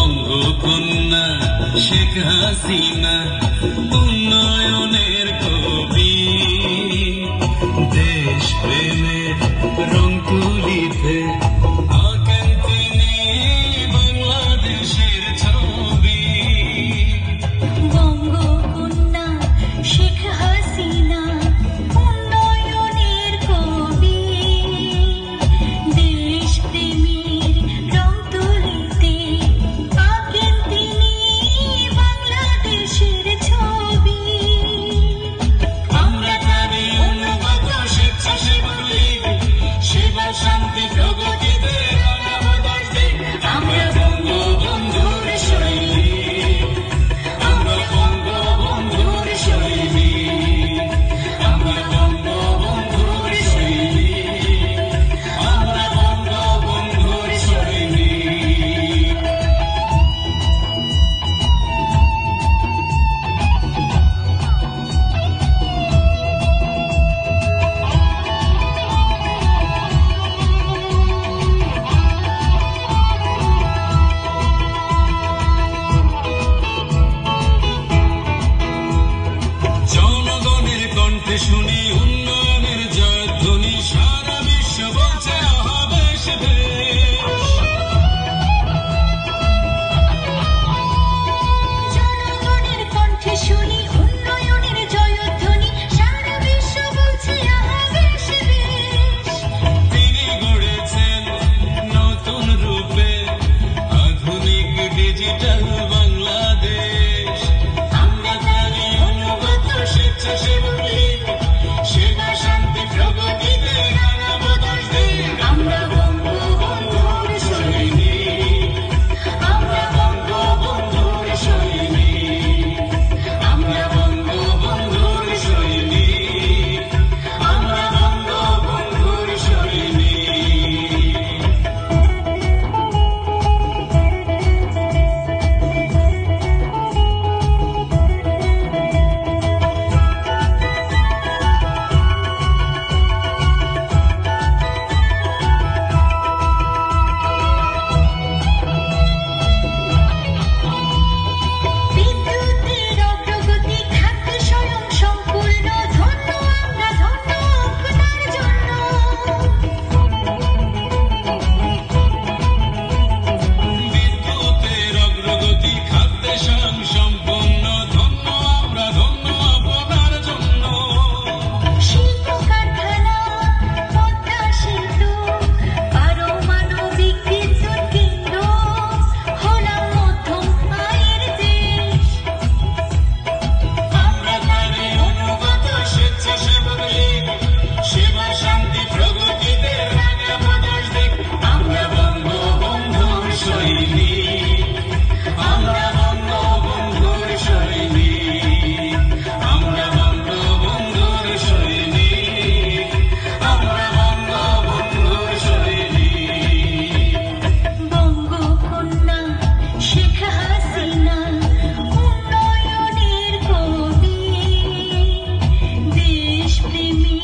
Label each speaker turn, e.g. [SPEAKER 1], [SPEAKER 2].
[SPEAKER 1] বঙ্গকন্যা শেখ হাসিনা উন্নয়নের কবি। দেশ প্রেমে শুনি